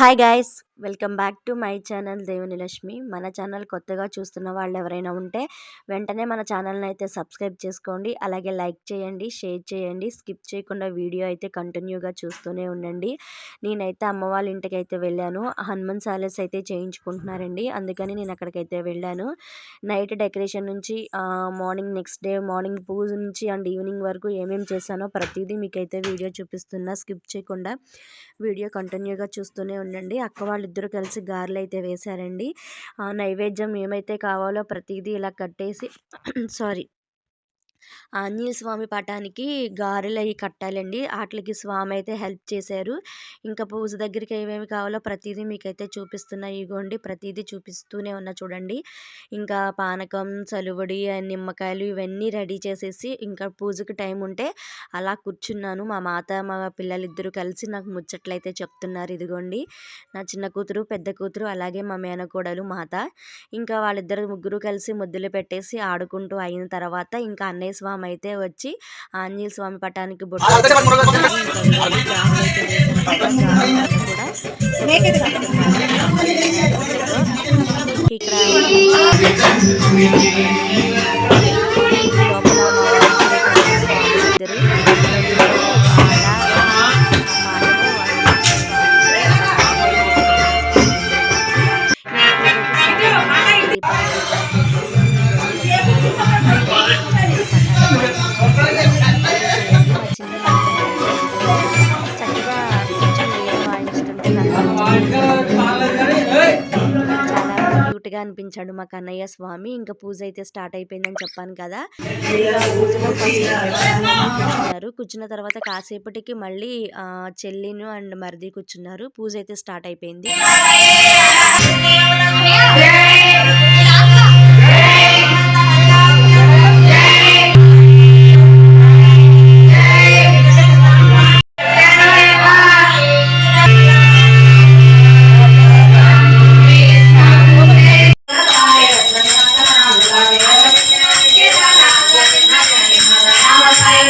Hi guys! Welcome back to my channel దేవుని లక్ష్మి మన channel కొత్తగా చూస్తున్న వాళ్ళు ఎవరైనా ఉంటే వెంటనే మన ఛానల్ని అయితే సబ్స్క్రైబ్ చేసుకోండి. అలాగే లైక్ చేయండి షేర్ చేయండి. స్కిప్ చేయకుండా వీడియో అయితే కంటిన్యూగా చూస్తూనే ఉండండి. నేనైతే అమ్మ వాళ్ళ ఇంటికి అయితే వెళ్ళాను. హనుమాన్ సాలెస్ అయితే చేయించుకుంటున్నారండి. అందుకని నేను అక్కడికైతే వెళ్ళాను. నైట్ డెకరేషన్ నుంచి మార్నింగ్ నెక్స్ట్ డే మార్నింగ్ పూజ నుంచి అండ్ ఈవినింగ్ వరకు ఏమేమి చేశానో ప్రతిదీ మీకైతే వీడియో చూపిస్తున్నా. స్కిప్ చేయకుండా వీడియో కంటిన్యూగా చూస్తూనే ఉండండి. అక్క వాళ్ళు ఇద్దరు కలిసి గారెలు అయితే వేశారండి నైవేద్యం ఏమైతే కావాలో ప్రతిదీ ఇలా కట్టేసి సారీ ఆంజనేయ స్వామి పటానికి గారెలు అవి కట్టాలండి. వాటికి స్వామి అయితే హెల్ప్ చేశారు. ఇంకా పూజ దగ్గరికి ఏమేమి కావాలో ప్రతిదీ మీకైతే చూపిస్తున్నా. ఇగోండి ప్రతిదీ చూపిస్తూనే ఉన్నా చూడండి. ఇంకా పానకం చలువడి నిమ్మకాయలు ఇవన్నీ రెడీ చేసేసి ఇంకా పూజకి టైం ఉంటే అలా కూర్చున్నాను. మా మాత మా పిల్లలిద్దరూ కలిసి నాకు ముచ్చట్లు అయితే చెప్తున్నారు. ఇదిగోండి నా చిన్న కూతురు పెద్ద కూతురు అలాగే మా మేనకోడలు మాత. ఇంకా వాళ్ళిద్దరు ముగ్గురు కలిసి ముద్దులు పెట్టేసి ఆడుకుంటూ అయిన తర్వాత ఇంకా అన్నయ్య స్వామి అయితే వచ్చి ఆంజనేయ స్వామి పటానికి బొట్టు క్యూట్గా అనిపించాడు మా కన్నయ్య స్వామి. ఇంకా పూజ అయితే స్టార్ట్ అయిపోయిందని చెప్పాను కదా. కూర్చున్న తర్వాత కాసేపటికి మళ్ళీ చెల్లిను అండ్ మరిది కూర్చున్నారు. పూజ అయితే స్టార్ట్ అయిపోయింది.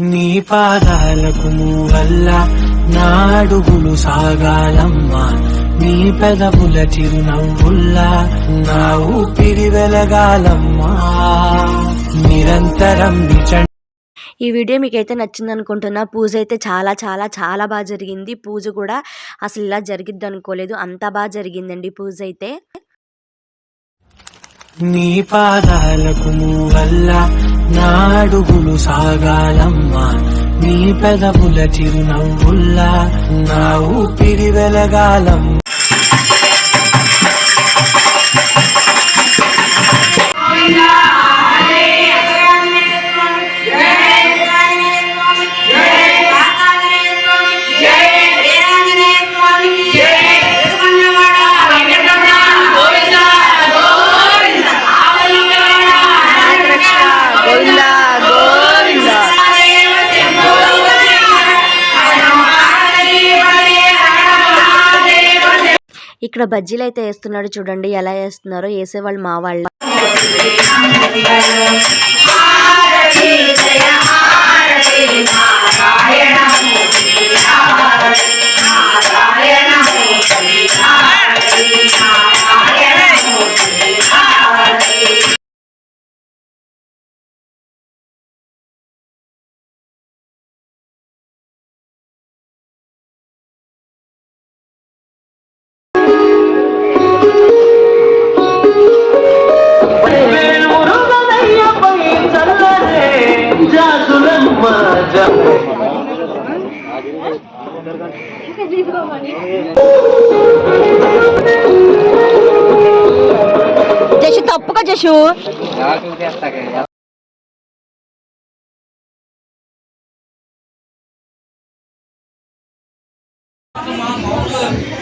నీ పాదాలకు వల్ల నా అడుగులు సాగాలమ్మా. నీ పెదవుల చిరునవ్వుల్లా నా ఊపిరి వెలగాలమ్మా. నిరంతరం విచ ఈ వీడియో మీకైతే నచ్చింది అనుకుంటున్నా పూజ అయితే చాలా చాలా చాలా బాగా జరిగింది. పూజ కూడా అసలు ఇలా జరిగిద్ది అనుకోలేదు అంత బాగా జరిగిందండి పూజ అయితే. నీ పాదాలకు వల్ల నాడుగులు సాగాలమ్మా నీ పెదవుల చిరునవ్వుల్లా నా ఊపిరి వెలగాలమ్మా. ఇక్కడ బజ్జీలు అయితే వేస్తున్నాడు చూడండి ఎలా వేస్తున్నారో వేసేవాళ్ళు మా వాళ్ళు జషు తప్పుగా జషు.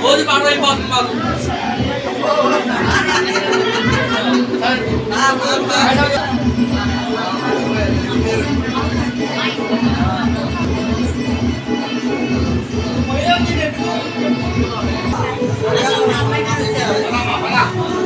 రోజు పాట అయిపోతుంది మాకు.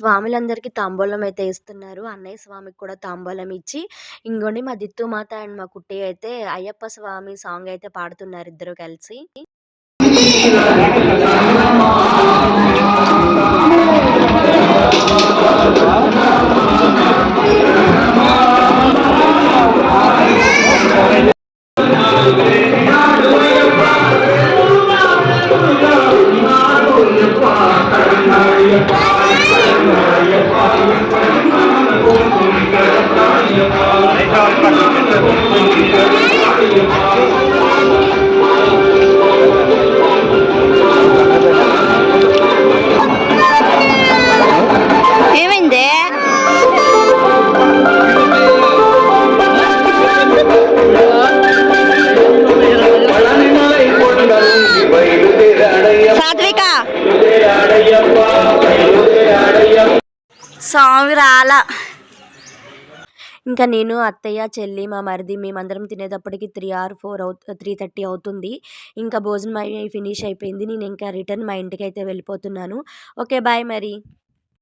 స్వాములందరికీ తాంబూలం అయితే ఇస్తున్నారు. అన్నయ్య స్వామికి కూడా తాంబూలం ఇచ్చి ఇంకోండి మా దిత్తు మాత అండ్ మా కుట్టి అయితే అయ్యప్ప స్వామి సాంగ్ అయితే పాడుతున్నారు ఇద్దరు కలిసి. ఏమైంది? సాత్విక. స్వామి రాల. ఇంకా నేను అత్తయ్య చెల్లి మా మరిది మేమందరం తినేటప్పటికి త్రీ ఆర్ ఫోర్ అవు త్రీ థర్టీ అవుతుంది. ఇంకా భోజనం అయి ఫినిష్ అయిపోయింది. నేను ఇంకా రిటర్న్ మా ఇంటికి అయితే వెళ్ళిపోతున్నాను. ఓకే బాయ్ మరి.